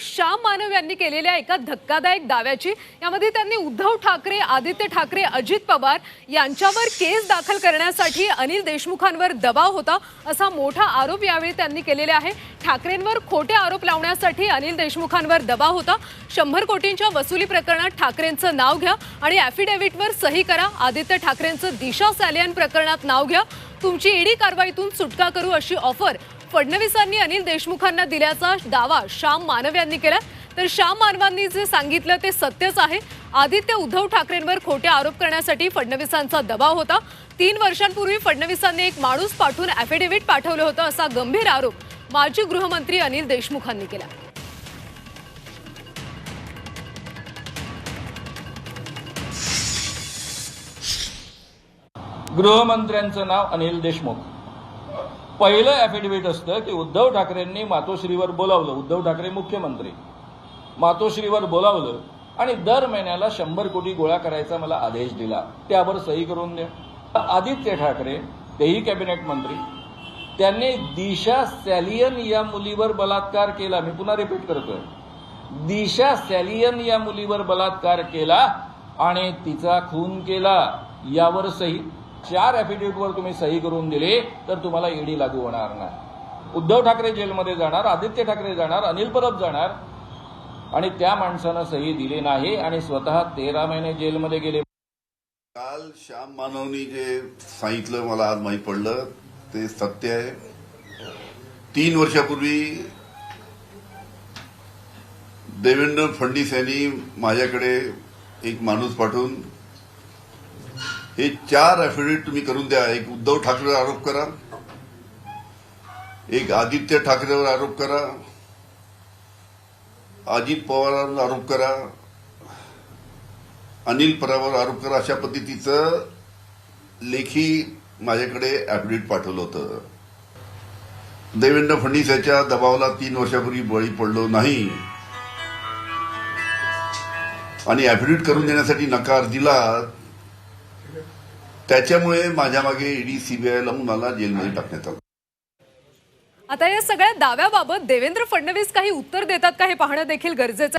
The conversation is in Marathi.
श्याम मानव यांनी केलेल्या एका धक्कादायक दाव्याची यामध्ये त्यांनी उद्धव ठाकरे आदित्य ठाकरे अजित पवार यांच्यावर केस दाखल करण्यासाठी अनिल देशमुखांवर दबाव होता असा मोठा आरोप यावेळी त्यांनी केलेला आहे. ठाकरेंवर खोटे आरोप लावण्यासाठी अनिल देशमुखांवर दबाव होता. शंभर कोटींच्या वसुली प्रकरणात ठाकरेंचं नाव घ्या आणि ॲफिडेव्हिटवर सही करा. आदित्य ठाकरेंचं दिशा सॅलियन प्रकरणात नाव घ्या. तुमची ईडी कारवाईतून सुटका करू अशी ऑफर फडणवीसांनी अनिल देशमुखांना दिल्याचा दावा श्याम मानव यांनी केला. तर श्याम मानवांनी जे सांगितलं ते सत्यच आहे. आदित्य उद्धव ठाकरेंवर खोटे आरोप करण्यासाठी फडणवीसांचा दबाव होता. तीन वर्षांपूर्वी फडणवीसांनी एक माणूस पाठवून ॲफिडेव्हिट पाठवलं होतं असा गंभीर आरोप माजी गृहमंत्री अनिल देशमुखांनी केला. गृहमंत्र्यांचं नाव अनिल देशमुख. पहिलं ॲफिडेव्हिट असतं की उद्धव ठाकरेंनी मातोश्रीवर बोलावलं. उद्धव ठाकरे मुख्यमंत्री. मातोश्रीवर बोलावलं आणि दर महिन्याला शंभर कोटी गोळा करायचा मला आदेश दिला. त्यावर सही करून द्या. आदित्य ठाकरे तेही कॅबिनेट मंत्री त्यांनी दिशा सॅलियन या मुलीवर बलात्कार केला. मी पुन्हा रिपीट करतोय. दिशा सॅलियन या मुलीवर बलात्कार केला आणि तिचा खून केला. यावर सही. चार ॲफिडेव्हिटवर तुम्ही सही करून दिली तर तुम्हाला ईडी लागू होणार नाही. उद्धव ठाकरे जेलमध्ये जाणार आदित्य ठाकरे जाणार अनिल परब जाणार आणि त्या माणसानं सही दिली नाही आणि स्वतः तेरा महिने जेलमध्ये गेले. काल श्याम मानवनी जे सांगितलं मला आज माहीत पडलं ते सत्य आहे. तीन वर्षापूर्वी देवेंद्र फडणवीस यांनी माझ्याकडे एक माणूस पाठवून हे चार अॅफिडेव्हिट तुम्ही करून द्या. एक उद्धव ठाकरेवर आरोप करा. एक आदित्य ठाकरेवर आरोप करा. अजित पवारांवर आरोप करा. अनिल परावर आरोप करा. अशा पद्धतीचं लेखी माझ्याकडे ऍफिडेव्हिट पाठवलं होतं. देवेंद्र फडणवीस याच्या दबावाला तीन वर्षापूर्वी बळी पडलो नाही. आणि ऍफिडेव्हिट करून देण्यासाठी नकार दिला त्याच्यामुळे माझ्या मागे ईडी सीबीआय लावून मला जेलमध्ये टाकण्यात आलं. आता या सगळ्या दाव्याबाबत देवेंद्र फडणवीस काही उत्तर देतात का हे पाहणं देखील गरजेचं